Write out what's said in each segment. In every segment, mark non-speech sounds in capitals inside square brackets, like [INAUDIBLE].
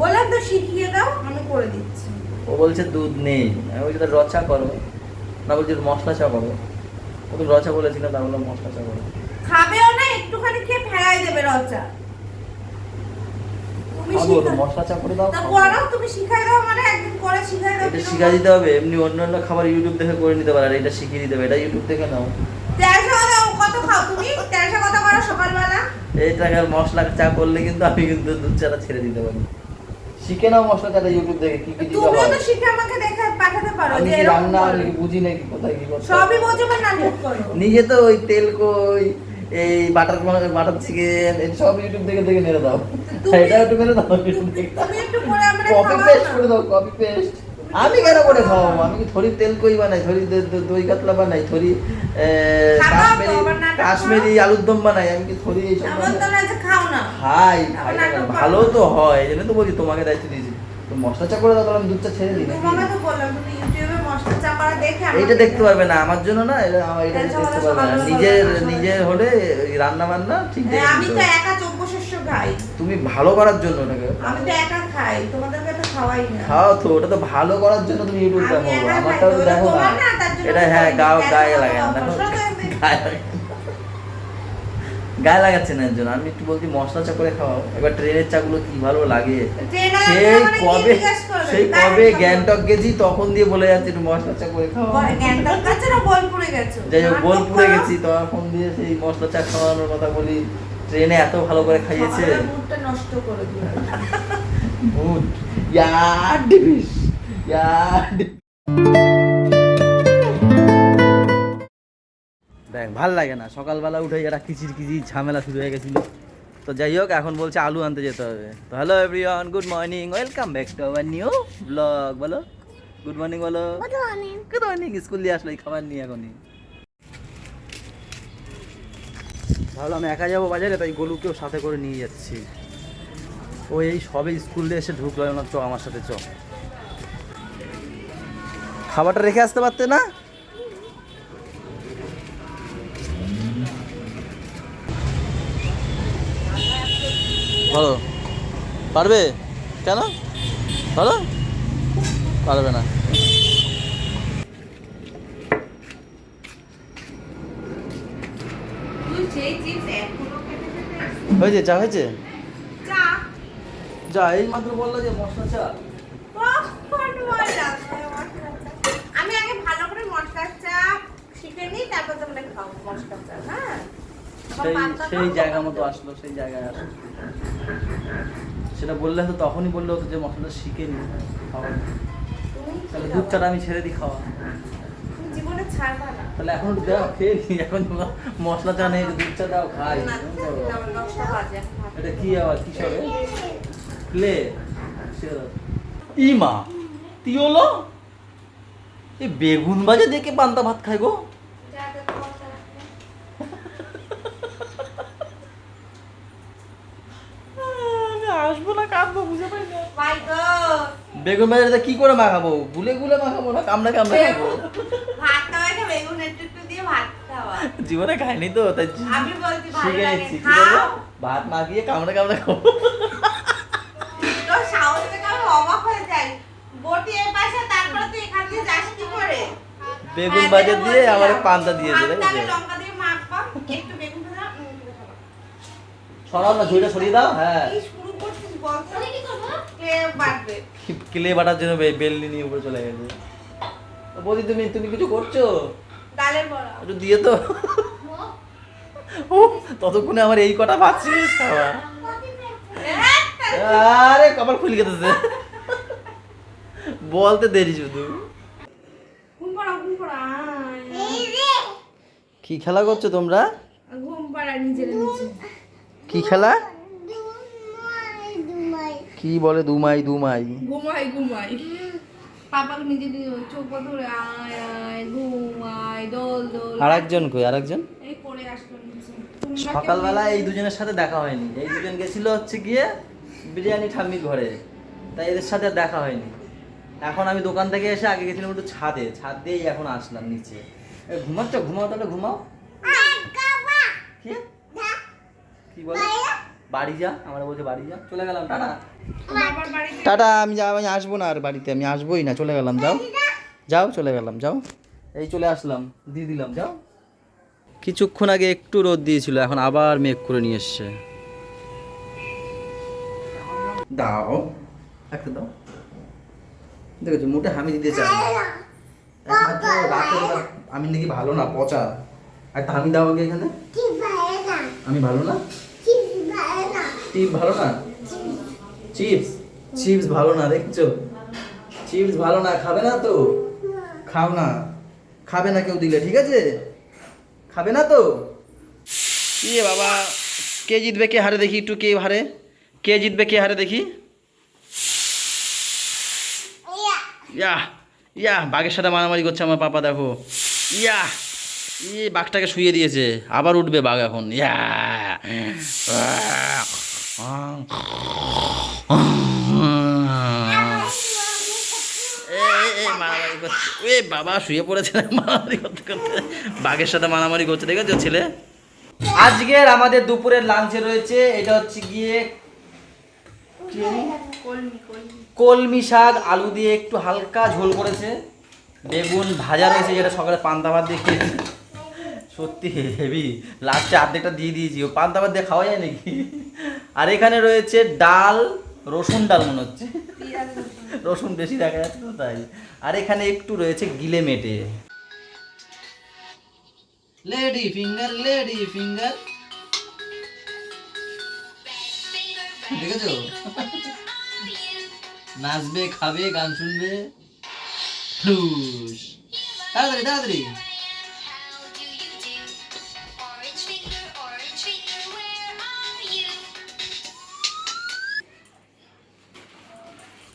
বললাম তো শিখিয়ে দাও আমি করে দিচ্ছি। ও বলছে দুধ নেই। আমি বলছি তাহলে রচা করো। না বলছি মশলা চা করো। ও তো রচা বলেছিল তার বললাম মশলা চা করো। খাবেও না একটুখানি খেয়ে ফেলাই দেবে রচা। তো মশলা চা করে দাও তা তুমি শিখাই দাও মানে একদিন করে শিখাই দাও এটা দিতে হবে এমনি অন্যান্য খাবার ইউটিউব দেখে করে নিতে পারে আর এটা শিখিয়ে দিতে হবে এটা ইউটিউব দেখে নাও। তেরোশো কথা কত খাও তুমি কথা করো সকালবেলা। এই টাকার মশলা চা করলে কিন্তু আমি কিন্তু দুধ চাটা ছেড়ে দিতে পারি। শিখে নাও মশলা চাটা ইউটিউব দেখে কি কি দিতে হয়। তো শিখে আমাকে দেখে পাঠাতে পারো আমি যে কি রান্না আমি বুঝি নাকি কোথায় কি করতে সবই বোঝো বা নাটক করো। নিজে তো ওই তেল কই এই বাটার বাটার চিকেন এই সব ইউটিউব দেখে দেখে মেরে দাও। এটা একটু মেরে দাও তুমি একটু করে আমরা কপি পেস্ট করে দাও কপি পেস্ট আমি কেন করে খাওয়াবো? আমি কি থরি তেল কই বানাই থরি দই কাতলা বানাই থরি কাশ্মীরি কাশ্মীরি আলুর দম বানাই আমি কি থরি এইসব খাই ভালো তো হয় এই জন্য তো বলছি তোমাকে দায়িত্ব দিয়েছি। তো মশলা চা করে দাও তাহলে আমি দুধ চা ছেড়ে দিই নাকি? তো বললাম তুমি ইউটিউবে মশলা চাপাড়া দেখে আমাকে এইটা দেখতে পারবে না আমার জন্য না এটা আমার এটা এটা দেখতে পারবে না। নিজের নিজের হলে রান্না বান্না ঠিক হ্যাঁ, আমি তো একা চব্য শস্য খাই। তুমি ভালো করার জন্য ওটাকে আমি তো একা খাই তোমাদেরকে তো খাওয়াই না। খাও তো ওটা তো ভালো করার জন্য তুমি ইউটিউব আমি দেখো আমারটাও তো, দেখো না। এটা হ্যাঁ গাও গায়ে লাগে না দেখো। গায়ে লাগে। গায়ে লাগাচ্ছে না এর জন্য আমি একটু বলছি মশলা চা করে খাওয়াও। এবার ট্রেনের চাগুলো কি ভালো লাগে? সেই মানে কবে সেই কবে গ্যাংটক গেছি তখন দিয়ে বলে যাচ্ছে একটু মশলা চা করে খাওয়া? যাই হোক বোলপুরে গেছি তখন দিয়ে সেই মশলা চা খাওয়ানোর কথা বলি ট্রেনে এত ভালো করে খাইয়েছে। নষ্ট করে। মুড ইয়ার ডিবিস ইয়ার দেখ ভালো লাগে না। সকালবেলা উঠে একটা কিচির কিচির ঝামেলা শুরু হয়ে গেছিল। তো যাই হোক এখন বলছে আলু আনতে যেতে হবে। তো hello everyone good morning welcome back to our new blog বলো। গুড মর্নিং বলো। গুড মর্নিং স্কুল দিয়ে আসলো এই খাবার নিয়ে এখনই। ভাবলাম একা যাব বাজারে তাই গলুকেও সাথে করে নিয়ে যাচ্ছি। ও এই সবে স্কুল দিয়ে এসে ঢুকলো না চ আমার সাথে চ। খাবারটা রেখে আসতে পারতে না? বলো পারবে? কেন? বলো পারবে না? হয়েছে? চা হয়েছে? যা এই মাত্র বলল যে মশলা চা। কখন বললাম, মশলা চা। আমি আগে ভালো করে মশলার চা শিখে নিই তারপর তোমরা খাও মশলার চা হ্যাঁ? সেই সেই জায়গা মতো আসলো সেই জায়গায় আসলো। সেটা বললে তো তখনই বলল হতো যে মশলাটা শিখে নি। খাওয়া। তাহলে দুধ চাটা আমি ছেড়ে দিই খাওয়া। তাহলে এখন দাও খেয়ে নি। এখন মশলা চা নেই দুধ চা দাও খাই। এটা কি আবার কি সবে প্লে। ইমা কি হলো? এই বেগুন বাজে দেখে পান্তা ভাত খাই গো যাতে তোমার সাথে- আসব না কাঁদবো বুঝে পাই না! বেগুন বাজারে কি করে মাখাবো? গুলে গুলে মাখাবো না? কামড়া কামড়া খাব? ভাত খাওয়াই বেগুন একটু একটু দিয়ে ভাত খাওয়া। জীবনে খাইনি তো তাই আমি বলছি ভালো লাগে। নিচ্ছি কি করব? খাও ভাত মাখিয়ে কামড়া কামড়া খাব। অবাক হয়ে যাই। বটি এর পাশে তারপরে তুই এখান দিয়ে যাস কি করে? বেগুন দিয়ে আমার পান্তা তাই লঙ্কা দিয়ে মাখবা একটু বেগুন ভাজা উম, সরাও না ঝুড়িটা সরিয়ে দাও। হ্যাঁ। বল বাটবে ক্লে বাটার জন্য বে- বেলনি নিয়ে উপরে চলে গেছে। বৌদি তুমি তুমি কিছু করছ? ডালের বড়া। একটু দিয়ে তো। ও ততক্ষণে আমার এই কটা খাওয়া। আরে কপাল খুলে গেছে। বলতে দেরি শুধু। কি খেলা করছ তোমরা? কি খেলা? কি বলে দুমাই দুমাই? ঘুমাই ঘুমাই। পাপাকে নিজে চোখ বন্ধ করে আয় আয় ঘুমাই দোল দোল। আর একজন কই আর একজন এই পড়ে আসলো নিচে। সকালবেলা এই দুজনের সাথে দেখা হয়নি। এই দুজন গেছিল হচ্ছে গিয়ে বিরিয়ানি ঠাম্মির ঘরে। তাই এদের সাথে আর দেখা হয়নি। এখন আমি দোকান থেকে এসে আগে গেছিলাম একটু ছাদে। ছাদ দিয়েই এখন আসলাম নিচে। ঘুমাচ্ছ? ঘুমাও তাহলে ঘুমাও। কি? কি বলো? বাড়ি যা আমরা বলছে বাড়ি যা চলে গেলাম টাটা। টাটা আমি যা আমি আসব না আর বাড়িতে আমি আসবোই না চলে গেলাম যাও। যাও চলে গেলাম যাও। এই চলে আসলাম দিয়ে দিলাম যাও। কিছুক্ষণ আগে একটু রোদ দিয়েছিল এখন আবার মেঘ করে নিয়ে এসছে। দাও একটা দাও। দেখেছ মুটে হামি দিতে চাই আমি নাকি ভালো না পচা। একটা হামি দাও আগে এখানে। আমি ভালো না? টিপ ভালো না? চিপস চিপস ভালো না, দেখছ? চিপস ভালো না, খাবে না তো? খাও না। খাবে না কেউ দিলে, ঠিক আছে? খাবে না তো? ইয়ে বাবা, কে জিতবে, কে হারে দেখি একটু, কে হারে? কে জিতবে, কে হারে দেখি? ইয়া ইয়া বাঘের সাথে মারামারি করছে আমার পাপা, দেখো। ইয়া ই বাঘটাকে শুয়ে দিয়েছে, আবার উঠবে বাঘ এখন। ইয়া মারামারি করছে এ, বাবা, শুয়ে পড়েছে মারামারি করতে করতে? বাঘের সাথে মারামারি করছে, দেখেছ ছেলে? আজকের আমাদের দুপুরের লাঞ্চে রয়েছে, এটা হচ্ছে গিয়ে কলমি শাক, আলু দিয়ে একটু হালকা ঝোল করেছে। বেগুন ভাজা রয়েছে, যেটা সকালে পান্তা ভাত দিয়ে খেয়েছি। সত্যি, হেভি। লাস্টে অর্ধেকটা দিয়ে দিয়েছি। ও পান্তা ভাত দিয়ে খাওয়া যায় নাকি? আর এখানে রয়েছে ডাল, রসুন ডাল মনে হচ্ছে। রসুন। বেশি দেখা যাচ্ছে তো তাই। আর এখানে একটু রয়েছে গিলে মেটে। লেডি ফিঙ্গার লেডি ফিঙ্গার দেখেছ? নাচবে, খাবে, গান শুনবে। তাড়াতাড়ি তাড়াতাড়ি।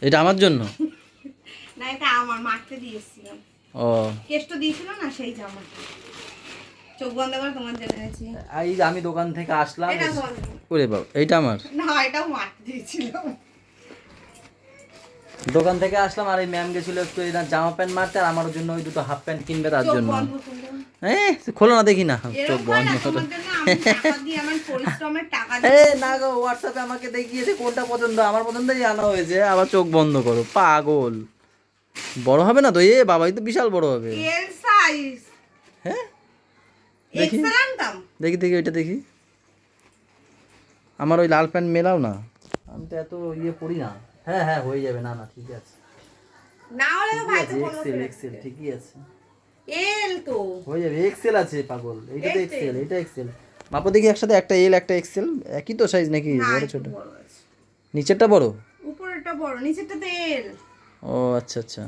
এটা আমার জন্য? না এটা আমার মারতে দিয়েছিলাম। ও। কেষ্ট দিয়েছিল না সেই জামা। চোখ বন্ধ করে তোমার জন্য এনেছি। এই আমি দোকান থেকে আসলাম এটা তোমার ওরে বাবা এইটা আমার? না এটাও মারতে দিয়েছিলাম। দোকান থেকে আসলাম আর এই ম্যাম গেছিল একটু এই না জামা প্যান্ট মারতে আর আমার জন্য ওই দুটো হাফ প্যান্ট কিনবে তার জন্য। করে। খোলো না দেখি না। চোখ হয় বন্ধ এ না গো হোয়াটসঅ্যাপে আমাকে দেখিয়েছে কোনটা পছন্দ। আমার পছন্দই আনা হয়েছে। আবার চোখ বন্ধ করো। পাগল। বড় হবে না তো? এ বাবা এই তো বিশাল বড় হবে। এল সাইজ হ্যাঁ? দেখি। দেখি দেখি ওইটা দেখি। আমার ওই লাল প্যান্ট মেলাও না। আমি তো এত ইয়ে পড়ি না। হ্যাঁ হ্যাঁ হয়ে যাবে। না না ঠিক আছে। না হলে তো ঠিক ভাই আছে তো এক্সেল এক্সেল ঠিকই আছে। এল তো। হয়ে যাবে। এক্সেল আছে পাগল। এইটা এক্সেল এটা এক্সেল মাপো দেখি একসাথে একটা এল একটা এক্সেল একই তো সাইজ নাকি? বড় ছোট। বড় আছে। নিচেরটা বড়? উপরেরটা বড় নিচেরটা তো এল ও আচ্ছা আচ্ছা।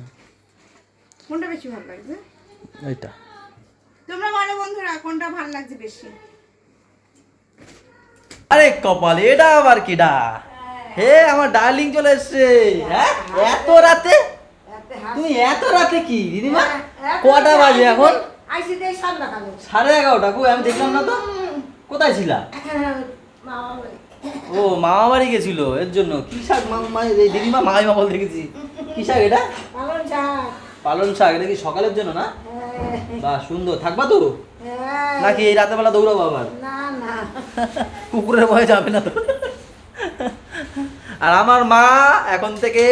কোনটা বেশি ভালো লাগছে? ওইটা তোমরা বলো বন্ধুরা কোনটা ভালো লাগছে বেশি? আরে কপাল এটা আবার কিডা? হে আমার ডার্লিং চলে এসছে। হ্যাঁ? এত রাতে? তুমি এত রাতে কি দিদিমা? কটা বাজে এখন? সাড়ে এগারোটা কই আমি দেখলাম না তো? কোথায় ছিলা? ও মামা বাড়ি গেছিল, এর জন্য। কি শাক মামা এই দিদিমা মাইমা বল দেখেছি। কি শাক এটা? পালন শাক, এটা কি সকালের জন্য না? বাহ সুন্দর। থাকবা তো। নাকি এই রাতে বেলা দৌড়াবো আবার? কুকুরের ভয়ে যাবে না তো। আর আমার মা এখন থেকে,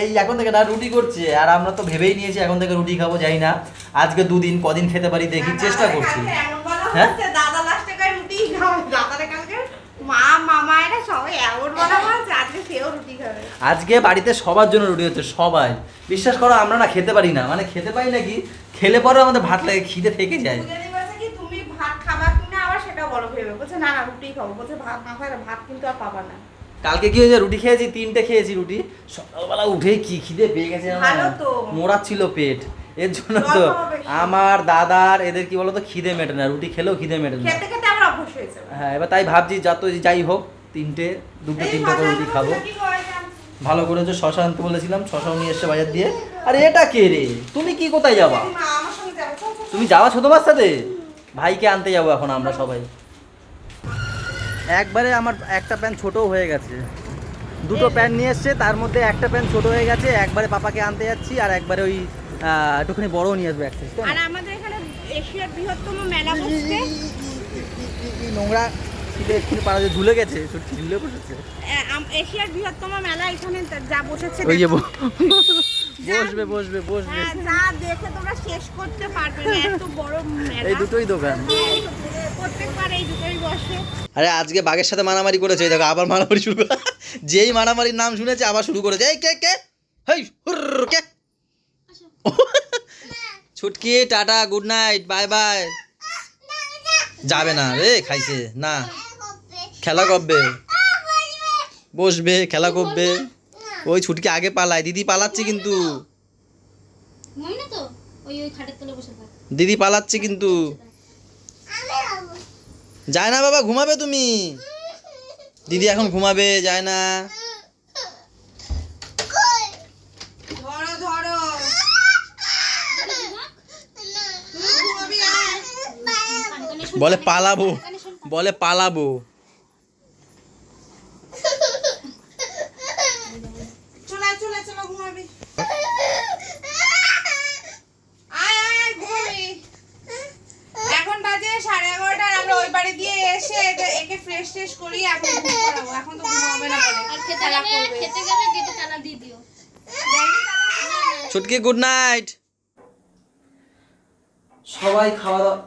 এই এখন থেকে না, রুটি করছে। আর আমরা তো ভেবেই নিয়েছি এখন থেকে রুটি খাব যাই না। আজকে দুদিন, কদিন খেতে পারি, দেখি, চেষ্টা করছি। হ্যাঁ? আজকে বাড়িতে সবার জন্য রুটি হচ্ছে সবাই। বিশ্বাস করো আমরা না খেতে পারি না। মানে খেতে পারি নাকি খেলে পরে আমাদের ভাত লাগে খিদে থেকে যায়। পূজাদি বলছে কি তুমি ভাত খাবা কিনা আবার সেটা বড় ভেবে বলছে না না রুটি খাব বলছে ভাত না খাই ভাত কিন্তু আর পাবা না কালকে কি হয়েছে? রুটি খেয়েছি তিনটে খেয়েছি রুটি। সকালবেলা উঠে কি খিদে পেয়ে গেছে না? ভালো পেট। এর জন্য তো আমার দাদার এদের কি বলতো খিদে মেটে না। রুটি খেলেও খিদে মেটে না। আমার অভ্যাস হয়েছে হ্যাঁ এবার তাই ভাবছি যত যাই হোক তিনটে দুটো তিনটে করে রুটি খাব? ভালো করে যে শশা আনতে বলেছিলাম শশাও নিয়ে এসছে বাজার দিয়ে। আরে এটা কে রে? তুমি কি কোথায় যাবা। তুমি যাওয়া ছোট বাচ্চাতে? ভাইকে আনতে যাব এখন আমরা সবাই। একবারে আমার একটা প্যান্ট ছোট হয়ে গেছে। দুটো প্যান্ট নিয়ে এসছে তার মধ্যে একটা প্যান্ট ছোট হয়ে গেছে একবারে পাপাকে আনতে যাচ্ছি আর একবারে ওই একটুখানি বড় নিয়ে আসব এক আর আমাদের এখানে এশিয়ার বৃহত্তম মেলা বসছে। নোংরা একটু ঝুলে গেছে? ছুটকি ঝুলে বসেছে। এশিয়ার বৃহত্তম মেলা এখানে যা বসেছে ওই যে বসবে বসবে বসবে। যা দেখে তোমরা শেষ করতে পারবে না এত বড় মেলা। এই দুটোই দোকান। এই তো, প্রত্যেকবার এই দুটোই বসে। আরে আজকে বাঘের সাথে মারামারি করেছে দেখো আবার মারামারি শুরু করে যেই মারামারির নাম শুনেছে আবার শুরু করেছে। এই কে কে? হেই কে? [LAUGHS] Chhutki tata good night bye bye. যাবে না রে খাইছে না। খেলা করবে। বসবে খেলা করবে। ওই ছুটকি আগে পালায় দিদি পালাচ্ছে কিন্তু। দিদি পালাচ্ছে কিন্তু। যায় না বাবা ঘুমাবে তুমি। দিদি এখন ঘুমাবে যায় না ধরো ধরো তুই ঘুমাবি আয়। কানে কানে শুন বলে পালাবো। বলে পালাবো। চলে আয়, চলে আয়, চলো ঘুমাবি। আয় আয় আয়, এখন বাজে সাড়ে এগারোটা আমরা ওই বাড়ি দিয়ে এসে একে- ফ্রেশ ট্রেশ করি এখন এখন তো ঘুমাবে না বলে। আর খেতে খেলা গেলে করবে। খেতে গেলে গেটে তালা দিয়ে দিও। ছুটকি গুড নাইট সবাই খাওয়া দাওয়া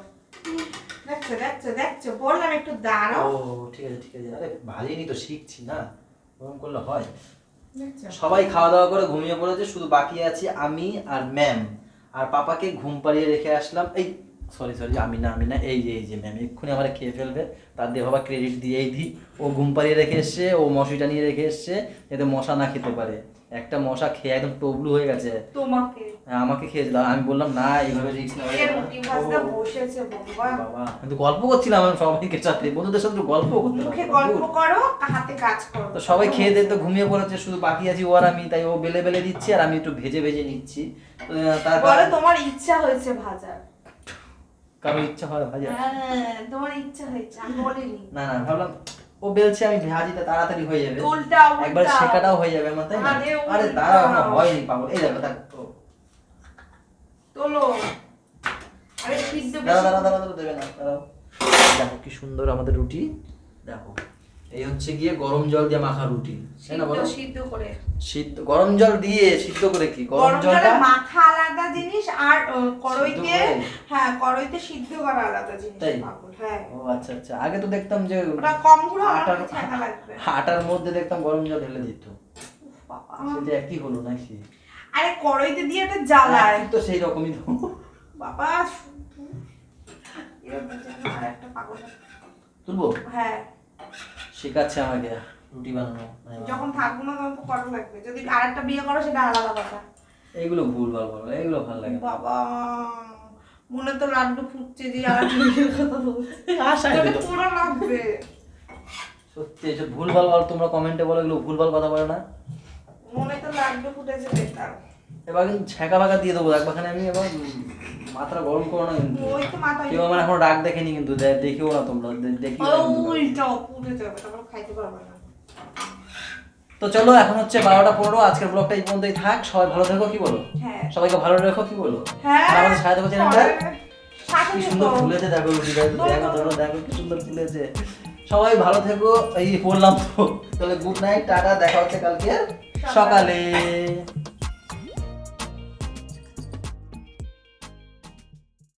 দেখছ দেখছ দেখছ বললাম একটু দাঁড়াও। ও ঠিক আছে ঠিক আছে। আরে ভালোই নি তো শিখছি না। ওরকম করলে হয়। সবাই খাওয়া দাওয়া করে ঘুমিয়ে পড়েছে শুধু বাকি আছি আমি আর ম্যাম। আর পাপাকে ঘুম পাড়িয়ে রেখে আসলাম। এই সরি সরি আমি না আমি না এই যে এই যে ম্যাম এক্ষুনি আমার খেয়ে ফেলবে। তার দিয়ে বাবা ক্রেডিট দিয়েই দিই। ও ঘুম পাড়িয়ে রেখে এসছে ও মশিটা নিয়ে রেখে এসছে যাতে মশা না খেতে পারে। একটা মশা খেয়ে একদম টবলু হয়ে গেছে। তোমাকে? হ্যাঁ, আমাকে খেয়েছিল আমি বললাম না এইভাবে রিস্ক না। বসেছে বাবা। কিন্তু গল্প করছিলাম আমি সবাইকে সাথে। বন্ধুদের সাথে গল্প করতে মুখে গল্প করো হাতে কাজ করো। তো সবাই খেয়ে দিয়ে তো ঘুমিয়ে পড়েছে শুধু বাকি আছি ও আর আমি তাই ও বেলে বেলে দিচ্ছি আর আমি একটু ভেজে ভেজে নিচ্ছি। তারপর তোমার ইচ্ছা হয়েছে ভাজার। কারও ইচ্ছা হয় ভাজা হ্যাঁ তোমার ইচ্ছা হয়েছে আমি বলিনি। না না ভাবলাম ও বেলছে আমি ভাজিতে তাড়াতাড়ি হয়ে যাবে। একবার শেখাটাও হয়ে যাবে আমার তাই না? আরে। দাঁড়াও আমার হয়নি পাগল। এই দেখো দেখো তোলো। আরে সিদ্ধ দাঁড়াও দাঁড়াও দাঁড়াও, দেবে না দাঁড়াও। দেখো কি সুন্দর আমাদের রুটি। দেখো এই হচ্ছে গিয়ে গরম জল দিয়ে মাখা রুটি তাই না বলো? সিদ্ধ করে। সিদ্ধ গরম জল দিয়ে সিদ্ধ করে কি? গরম গরম জলটা মাখা আলাদা জিনিস আর কড়াইতে হ্যাঁ কড়াইতে সিদ্ধ করা আলাদা জিনিস তাই? হ্যাঁ। ও আচ্ছা আচ্ছা। আগে তো দেখতাম যে ওটা কম আমার আটার আটার মধ্যে দেখতাম গরম জল ঢেলে দিত। সেটা একই হলো নাকি? আরে কড়াইতে দিয়ে একটা জ্বালায় তো সেই রকমই তো। বাবা তুলবো? হ্যাঁ। শেখাচ্ছে আমাকে রুটি বানানো। যখন থাকব না তখন তো করা লাগবে। যদি আরেকটা বিয়ে করো সেটা আলাদা কথা। এইগুলো ভুল ভালো বলো এগুলো ভালো লাগে বাবা মনে তো লাড্ডু ফুটছে যে আর [LAUGHS] পুরো লাগবে। সত্যি এসব ভুল ভালো বলো তোমরা কমেন্টে বলো এগুলো ভুল ভালো কথা বলে না। মনে তো লাড্ডু ফুটেছে বেকার এবার কিন্তু ছ্যাঁকা ফাঁকা দিয়ে দেবো একবারখানে আমি এবার মাথাটা গরম করো না কিন্তু। কেউ আমার এখনও রাগ দেখেনি কিন্তু দেখিও না তোমরা দেখিও উল্টা পুড়ে যাবে তারপর খাইতে পারবে না। তো চলো এখন হচ্ছে বারোটা পনেরো আজকের ব্লগটা এই পর্যন্তই থাক। সবাই ভালো থেকো কি বলো? হ্যাঁ। সবাইকে ভালো রেখো কি বলো? হ্যাঁ। আর আমাদের সাথে দেখো চ্যানেলটা। কি সুন্দর ফুলেছে দেখো দেখো। দেখো কি সুন্দর ফুলেছে। সবাই ভালো থেকো। এই বললাম তো। তাহলে গুড নাইট টাটা দেখা হচ্ছে কালকে। সকালে।